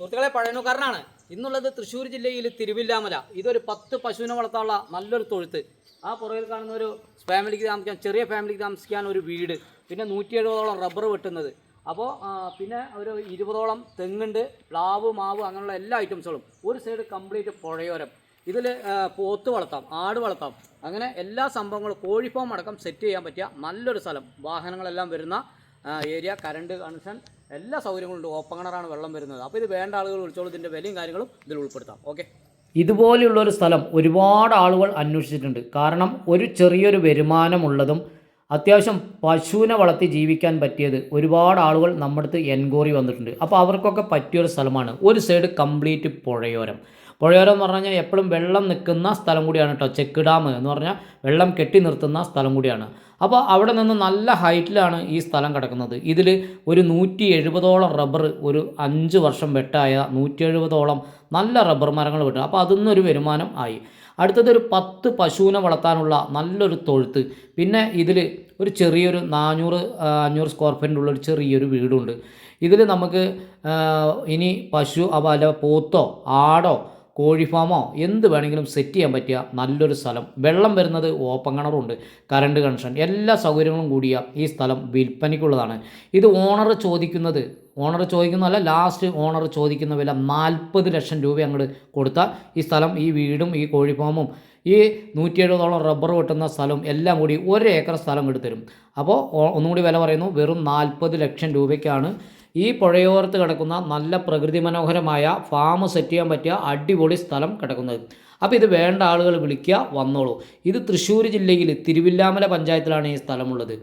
സുഹൃത്തുക്കളെ പഴയനൂക്കാരനാണ് ഇന്നുള്ളത് തൃശ്ശൂർ ജില്ലയിൽ തിരുവില്ലാമല. ഇതൊരു പത്ത് പശുവിനെ വളർത്താനുള്ള നല്ലൊരു തൊഴുത്ത്. ആ പുറകിൽ കാണുന്ന ഒരു ഫാമിലിക്ക് താമസിക്കാൻ ചെറിയ ഫാമിലിക്ക് താമസിക്കാൻ ഒരു വീട്. പിന്നെ നൂറ്റി എഴുപതോളം റബ്ബർ വെട്ടുന്നത്. അപ്പോൾ പിന്നെ ഒരു ഇരുപതോളം തെങ്ങുണ്ട് പ്ലാവ് മാവ് അങ്ങനെയുള്ള എല്ലാ ഐറ്റംസുകളും. ഒരു സൈഡ് കംപ്ലീറ്റ് പുഴയോരം. ഇതിൽ പോത്ത് വളർത്താം ആട് വളർത്താം. അങ്ങനെ എല്ലാ സംഭവങ്ങളും കോഴിഫോം അടക്കം സെറ്റ് ചെയ്യാൻ പറ്റിയ നല്ലൊരു സ്ഥലം. വാഹനങ്ങളെല്ലാം വരുന്ന ഏരിയ. കറണ്ട് കണക്ഷൻ എല്ലാ സൗകര്യങ്ങളും ഉണ്ട്. ഓപ്പൺ കിണറാണ് വെള്ളം വരുന്നത്. അപ്പോൾ ഇത് വേണ്ട ആളുകൾ വിളിച്ചോളൂ. ഇതിന്റെ വിലയും കാര്യങ്ങളും ഇതിൽ ഉൾപ്പെടുത്താം. ഓക്കെ? ഇതുപോലെയുള്ള ഒരു സ്ഥലം ഒരുപാട് ആളുകൾ അന്വേഷിച്ചിട്ടുണ്ട്. കാരണം ഒരു ചെറിയൊരു വരുമാനമുള്ളതും അത്യാവശ്യം പശുവിനെ വളർത്തി ജീവിക്കാൻ പറ്റിയത് ഒരുപാട് ആളുകൾ നമ്മുടെ അടുത്ത് എൻക്വയറി വന്നിട്ടുണ്ട്. അപ്പോൾ അവർക്കൊക്കെ പറ്റിയൊരു സ്ഥലമാണ്. ഒരു സൈഡ് കംപ്ലീറ്റ് പുഴയോരം. പുഴയോരം എന്ന് പറഞ്ഞു കഴിഞ്ഞാൽ എപ്പോഴും വെള്ളം നിൽക്കുന്ന സ്ഥലം കൂടിയാണ് കേട്ടോ ചെക്ക് ഡാം എന്ന് പറഞ്ഞാൽ വെള്ളം കെട്ടി നിർത്തുന്ന സ്ഥലം കൂടിയാണ്. അപ്പോൾ അവിടെ നിന്ന് നല്ല ഹൈറ്റിലാണ് ഈ സ്ഥലം കിടക്കുന്നത്. ഇതിൽ ഒരു നൂറ്റി എഴുപതോളം റബ്ബർ ഒരു അഞ്ച് വർഷം വെട്ടായ നൂറ്റി എഴുപതോളം നല്ല റബ്ബർ മരങ്ങൾ വെട്ടും. അപ്പോൾ അതിൽ നിന്നൊരു വരുമാനം ആയി. അടുത്തത് ഒരു പത്ത് പശുവിനെ വളർത്താനുള്ള നല്ലൊരു തൊഴുത്ത്. പിന്നെ ഇതിൽ ഒരു ചെറിയൊരു നാനൂറ് അഞ്ഞൂറ് സ്ക്വയർ ഫീറ്റിന്റെ ഉള്ള ഒരു ചെറിയൊരു വീടുണ്ട്. ഇതിൽ നമുക്ക് ഇനി പശു അല്ല പോത്തോ ആടോ കോഴി ഫാമോ എന്ത് വേണമെങ്കിലും സെറ്റ് ചെയ്യാൻ പറ്റിയ നല്ലൊരു സ്ഥലം. വെള്ളം വരുന്നത് ഓപ്പൺ കിണറുണ്ട് കറണ്ട് കണക്ഷൻ എല്ലാ സൗകര്യങ്ങളും കൂടിയ ഈ സ്ഥലം വിൽപ്പനയ്ക്കുള്ളതാണ്. ഇത് ഓണർ ചോദിക്കുന്നത് ഓണർ ചോദിക്കുന്നതല്ല ലാസ്റ്റ് ഓണർ ചോദിക്കുന്ന വില നാൽപ്പത് ലക്ഷം രൂപ അങ്ങോട്ട് കൊടുത്താൽ ഈ സ്ഥലം ഈ വീടും ഈ കോഴി ഫാമും ഈ നൂറ്റി എഴുപതോളം റബ്ബർ വെട്ടുന്ന സ്ഥലം എല്ലാം കൂടി ഒരു ഏക്കർ സ്ഥലം തരും. അപ്പോൾ ഒന്നുകൂടി വില പറയുന്നു. വെറും നാൽപ്പത് ലക്ഷം രൂപയ്ക്കാണ് ഈ പുഴയോരത്ത് കിടക്കുന്ന നല്ല പ്രകൃതി മനോഹരമായ ഫാം സെറ്റ് ചെയ്യാൻ പറ്റിയ അടിപൊളി സ്ഥലം കിടക്കുന്നത്. അപ്പോൾ ഇത് വേണ്ട ആളുകൾ വിളിക്കുക വന്നോളൂ. ഇത് തൃശ്ശൂർ ജില്ലയിൽ തിരുവില്ലാമല പഞ്ചായത്തിലാണ് ഈ സ്ഥലമുള്ളത്.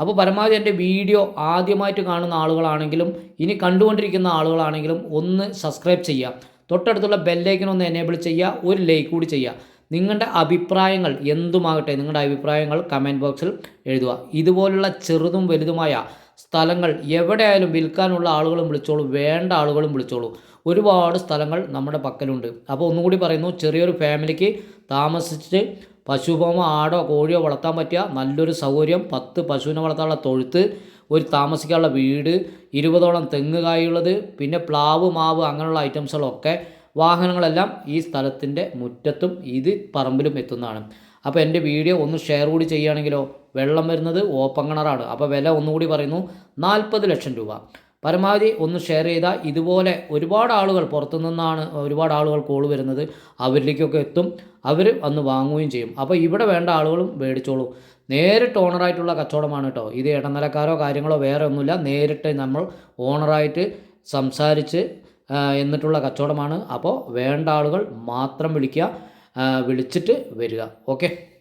അപ്പോൾ പരമാവധി എന്റെ വീഡിയോ ആദ്യമായിട്ട് കാണുന്ന ആളുകളാണെങ്കിലും ഇനി കണ്ടുകൊണ്ടിരിക്കുന്ന ആളുകളാണെങ്കിലും ഒന്ന് സബ്സ്ക്രൈബ് ചെയ്യുക. തൊട്ടടുത്തുള്ള ബെല്ലൈക്കൻ ഒന്ന് എനേബിൾ ചെയ്യുക ഒരു ലൈക്ക് കൂടി ചെയ്യുക. നിങ്ങളുടെ അഭിപ്രായങ്ങൾ എന്തുമാകട്ടെ നിങ്ങളുടെ അഭിപ്രായങ്ങൾ കമന്റ് ബോക്സിൽ എഴുതുക. ഇതുപോലുള്ള ചെറുതും വലുതുമായ സ്ഥലങ്ങൾ എവിടെയായാലും വിൽക്കാനുള്ള ആളുകളും വിളിച്ചോളൂ വേണ്ട ആളുകളും വിളിച്ചോളൂ. ഒരുപാട് സ്ഥലങ്ങൾ നമ്മുടെ പക്കലുണ്ട്. അപ്പോൾ ഒന്നുകൂടി പറയുന്നു ചെറിയൊരു ഫാമിലിക്ക് താമസിച്ച് പശുപോമോ ആടോ കോഴിയോ വളർത്താൻ പറ്റിയ നല്ലൊരു സൗകര്യം പത്ത് പശുവിനെ വളർത്താനുള്ള തൊഴുത്ത് ഒരു താമസിക്കാനുള്ള വീട് ഇരുപതോളം തെങ്ങ് കായുള്ളത് പിന്നെ പ്ലാവ് മാവ് അങ്ങനെയുള്ള ഐറ്റംസുകളൊക്കെ വാഹനങ്ങളെല്ലാം ഈ സ്ഥലത്തിന്റെ മുറ്റത്തും ഇത് പറമ്പിലും എത്തുന്നതാണ്. അപ്പോൾ എന്റെ വീഡിയോ ഒന്ന് ഷെയർ കൂടി ചെയ്യുകയാണെങ്കിലോ വെള്ളം വരുന്നത് ഓപ്പൺ കിണറാണ് അപ്പോൾ വില ഒന്നുകൂടി പറയുന്നു നാൽപ്പത് ലക്ഷം രൂപ. പരമാവധി ഒന്ന് ഷെയർ ചെയ്താൽ ഇതുപോലെ ഒരുപാട് ആളുകൾ പുറത്തു നിന്നാണ് ഒരുപാട് ആളുകൾ കോൾ വരുന്നത് അവരിലേക്കൊക്കെ എത്തും അവർ വന്ന് വാങ്ങുകയും ചെയ്യും. അപ്പോൾ ഇവിടെ വേണ്ട ആളുകളും മേടിച്ചോളൂ. നേരിട്ട് ഓണറായിട്ടുള്ള കച്ചവടമാണ് കേട്ടോ ഇത് ഇടനിലക്കാരോ കാര്യങ്ങളോ വേറെ ഒന്നുമില്ല. നേരിട്ട് നമ്മൾ ഓണറായിട്ട് സംസാരിച്ച് എന്നിട്ടുള്ള കച്ചവടമാണ്. അപ്പോൾ വേണ്ട ആളുകൾ മാത്രം വിളിക്കുക. വിളിച്ചിട്ട് വരിക. ഓക്കെ?